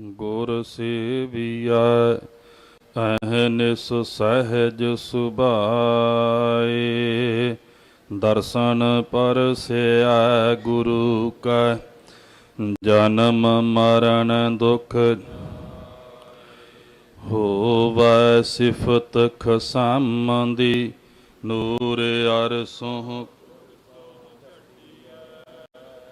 ਗੁਰ ਸੇਵੀਆ ਅਹਨਿਸ ਸਹਿਜ ਸੁਭਾਏ। ਦਰਸ਼ਨ ਪਰਸਿਆ ਗੁਰੂ ਕਾ, ਜਨਮ ਮਰਨ ਦੁਖ ਹੋਵੈ ਸਿਫਤ ਖਸਮ ਦੀ ਨੂਰ ਅਰਸੋਂ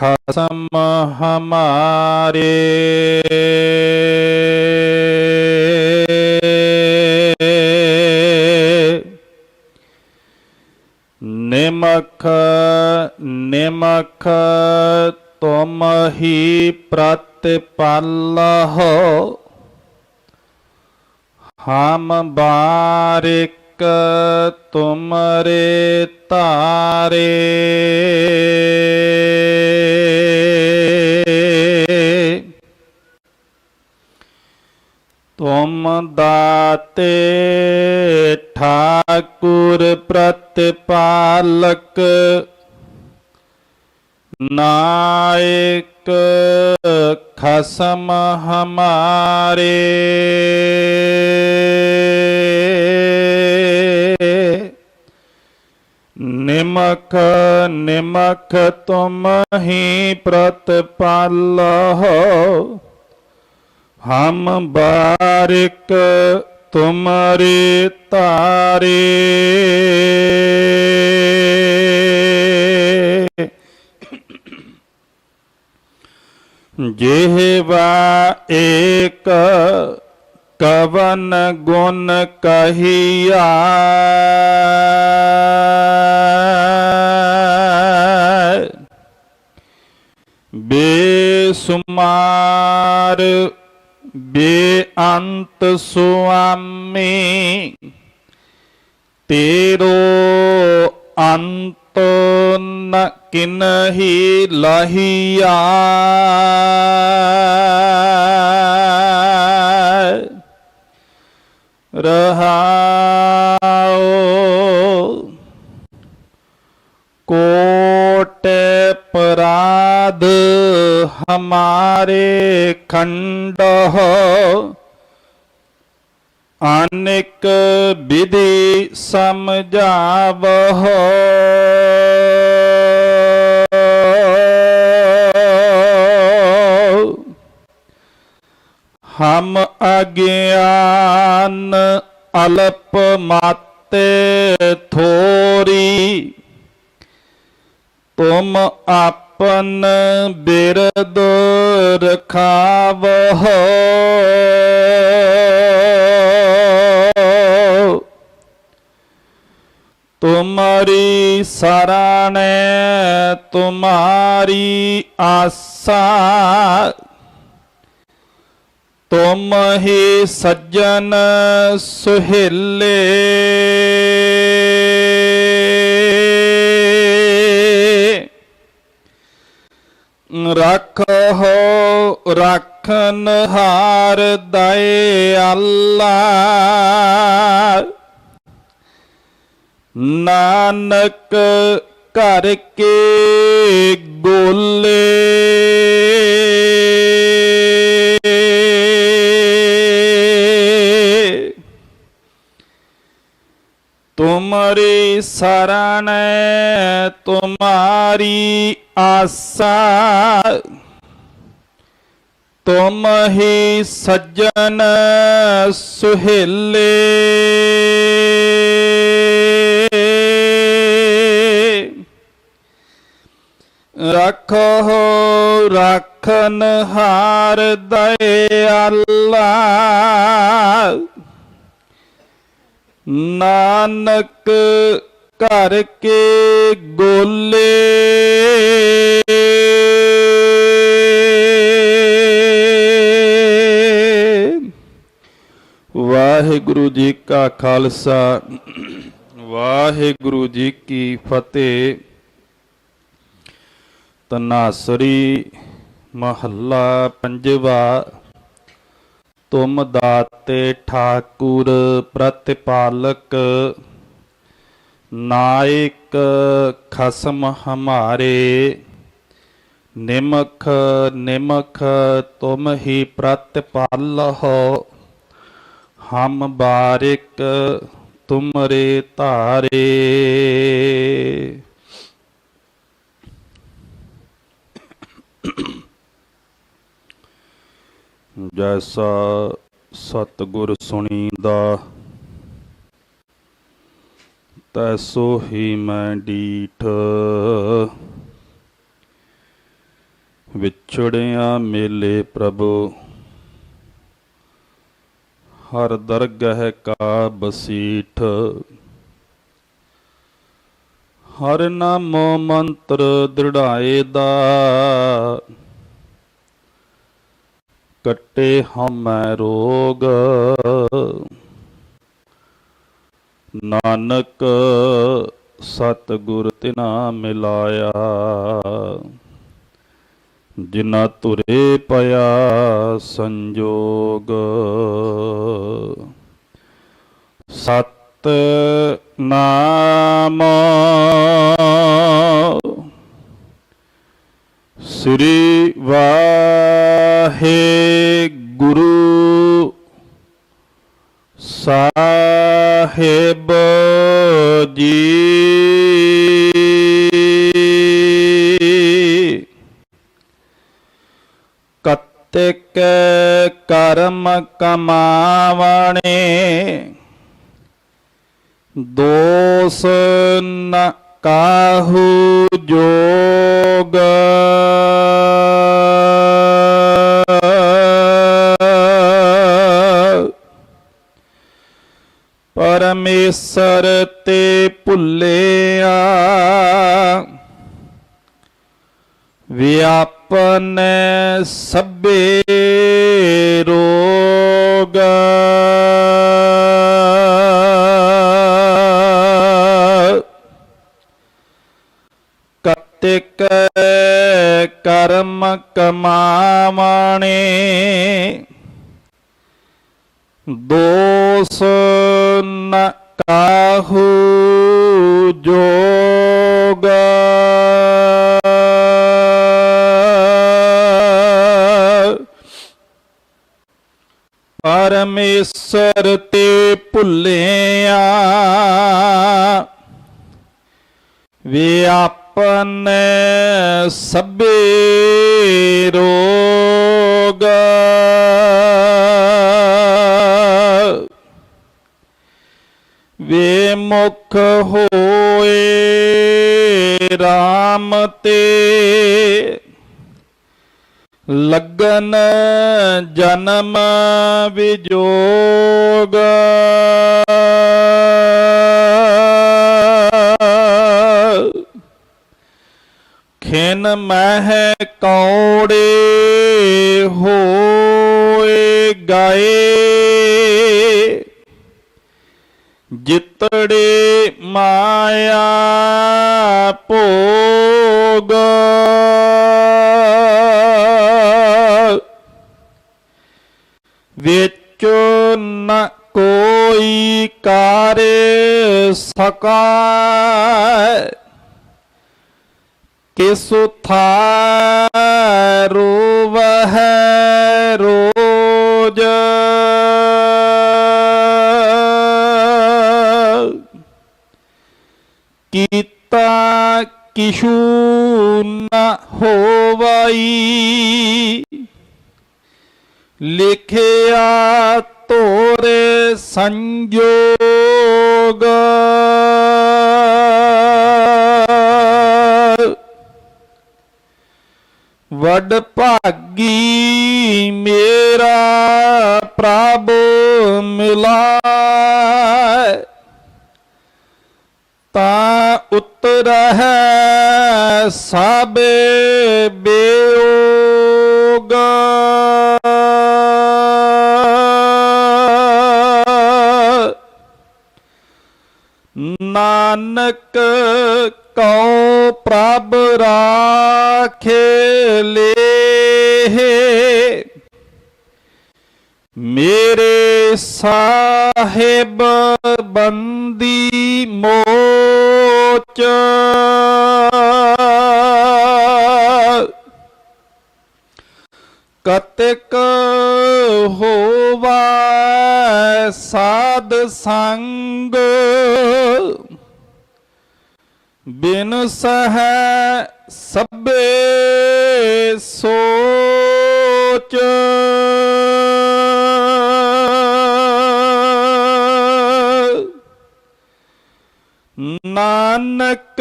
ਖਸਮ ਹਮਾਰੇ ਨਿਮਖ ਨਿਮਖ ਤੁਮ ਹੀ ਪ੍ਰਤਪਾਲਹੁ ਹਮ ਬਾਰਿਕ ਤੁਮਰੇ ਤਾਰੇ ਤੁਮ ਦਾਤੇ ਠਾਕੁਰ ਪ੍ਰਤਪਾਲਕ ਨਾਇਕ ਖਸਮ ਹਮਾਰੇ। ਨਿਮਕ ਨਿਮਕ ਤੁਮ ਹੀ ਪ੍ਰਤਪਾਲਹੁ ਹਮ ਬਾਰਿਕ ਤੁਮਰੇ ਤਾਰੇ। ਜਿਹਵਾ ਏਕ ਕਵਨ ਗੁਣ ਕਹੀਆ। ਬੇਸੁਮਾਰ ਬੇਅੰਤ ਸੁਆਮੀ ਤੇਰੋ ਅੰਤ ਨ ਕਿਨਹੀ ਲਹੀਆ। ਰਹਾਉ ਕੋਟ ਪਰਾਧ ਹਮਾਰੇ ਖੰਡ ਅਨੇਕ ਵਿਧि ਸਮਝਾਵਹ ਹਮ ਅਗਿਆਨ ਅਲਪ ਮਾਤੇ ਥੋਰੀ ਤੁਮ ਆਪਨ ਬਿਰਦ ਰਖਾਵਹ। ਤੁਮਾਰੀ ਸਰਣੈ ਤੁਮਾਰੀ ਆਸਾ। ਤੁਮ ਹੀ ਸੱਜਣ ਸੁਹੇਲੇ। ਰੱਖੋ ਰੱਖਨ ਹਾਰ ਦਏ ਅੱਲਾ ਨਾਨਕ ਘਰ ਕੇ ਗੋਲੇ। ਤੁਮਰੀ ਸਰਣੈ ਤੁਮਾਰੀ ਆਸਾ। ਤੁਮ ਹੀ ਸੱਜਣ ਸੁਹੇਲੇ। ਰੱਖੋ ਰੱਖਨ ਹਾਰ ਦਇ ਅੱਲਾ ਨਾਨਕ ਘਰ ਕੇ ਗੋਲੇ। ਵਾਹਿਗੁਰੂ ਜੀ ਕਾ ਖਾਲਸਾ, ਵਾਹਿਗੁਰੂ ਜੀ ਕੀ ਫਤਿਹ। ਤਨਾਸਰੀ ਮਹੱਲਾ ਪੰਜਵਾ ਤੁਮ ਦਾਤੇ ਠਾਕੁਰ ਪ੍ਰਤਿਪਾਲਕ, ਨਾਇਕ ਖਸਮ ਹਮਾਰੇ, ਨਿਮਖ ਨਿਮਖ ਤੁਮ ਹੀ ਪ੍ਰਤਿਪਾਲਹੁ, ਹਮ ਬਾਰਿਕ ਤੁਮਰੇ ਧਾਰੇ। ਜੈਸਾ ਸਤਿਗੁਰ ਸੁਣੀਦਾ, ਤੈਸੋ ਹੀ ਮੈਂ ਡੀਠ। ਵਿਛੜਿਆ ਮੇਲੇ ਪ੍ਰਭੂ, ਹਰ ਦਰਗਹਿ ਕਾ ਬਸੀਠ। ਹਰ ਨਾਮੋ ਮੰਤਰ ਦ੍ਰਿੜਾਏ ਦਾ ਕੱਟੇ ਹਮੈ ਰੋਗ। ਨਾਨਕ ਸਤਿਗੁਰ ਤਿਨਾ ਮਿਲਾਇਆ ਜਿਨਾ ਤੁਰੇ ਪਿਆ ਸੰਜੋਗ। ਸਤ ਨਾਮ ਸ੍ਰੀ ਵਾਹਿਗੁਰੂ ਸਾਹਿਬ ਜੀ। ਕਤਕ ਕਰਮ ਕਮਾਵਣੇ ਦੋਸ ਨ ਕਾਹੂ ਜੋਗ। ਪਰਮੇਸ਼ਰ ਤੇ ਭੁੱਲਿਆ। ਵਿਆਪਨ ਸਭੇ ਰੋਗ। ਕਤਿਕ ਕਰਮ ਕਮਾ ਜੋਗ ਪਰਮੇਸ਼ਰ ਤੇ ਭੁੱਲਿਆ। ਵਿਆਪਨ ਸਭੇ ਰੋਗ। ਵੇ ਮੁਖ ਹੋਏ ਰਾਮ ਤੇ। ਲਗਨ ਜਨਮ ਵਿਜੋਗ। ਖੇਨ ਮਹਿ ਕੌੜੇ ਹੋਏ ਗਾਏ। ਜਿਤੜੇ ਮਾਇਆ ਭੋਗ। ਵਿੱਚ ਨ ਕੋਈ ਕਰ ਸਕਾ ਕਿਸੁ ਥਾ ਰੋਵਹਿ ਰੋਜ ਕੀਤਾ ਕਿਛੂ ਨ ਹੋਵਈ ਲਿਖਿਆ ਤੋਰੇ ਸੰਜੋਗ ਵਡ ਭਾਗੀ ਮੇਰਾ ਪ੍ਰਭ ਮਿਲਾ ਤਾਂ ਉਤਰਹਿ ਸਾਬੇ ਬਿਯੋਗ ਨਾਨਕ ਕਉ ਪ੍ਰਭ ਰਾਖੇ ਲੇ ਮੇਰੇ ਸਾਹਿਬ ਬੰਦੀ ਮੋਚ। ਕਤਕ ਹੋਵਾ ਸਾਧ ਸੰਗ। ਬਿਨ ਸਹਿ ਸਭੇ ਸੋਚ ਨਾਨਕ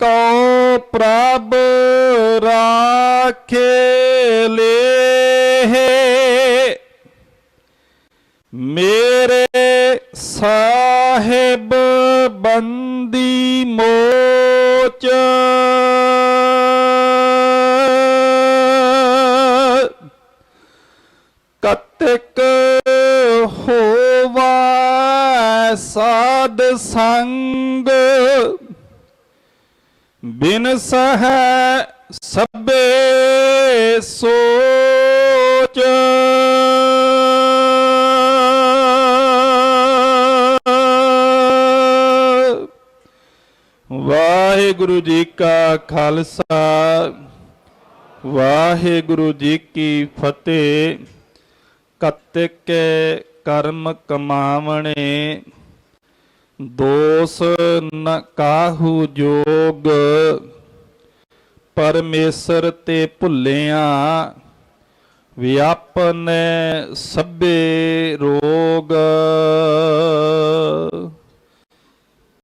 ਕਉ ਪ੍ਰਭ ਰਾਖੇ ਲੇ ਮੇਰੇ ਸਾਹਿਬ ਬੰਦੀ ਮੋਚ। ਕਤਿਕ ਹੋਵਾ ਸਾਧ ਸੰਗ। ਬਿਨ ਸਹਿ ਸਭੇ ਸੋਚ। ਵਾਹਿਗੁਰੂ ਜੀ ਕਾ ਖਾਲਸਾ, ਵਾਹਿਗੁਰੂ ਜੀ ਕੀ ਫਤਿਹ। ਕਤਿਕ ਕਰਮ ਕਮਾਵਣੇ ਦੋਸ ਨ ਕਾਹੂ ਜੋਗ ਪਰਮੇਸ਼ਰ ਤੇ ਭੁੱਲਿਆ ਵਿਆਪਨ ਸਭੇ ਰੋਗ।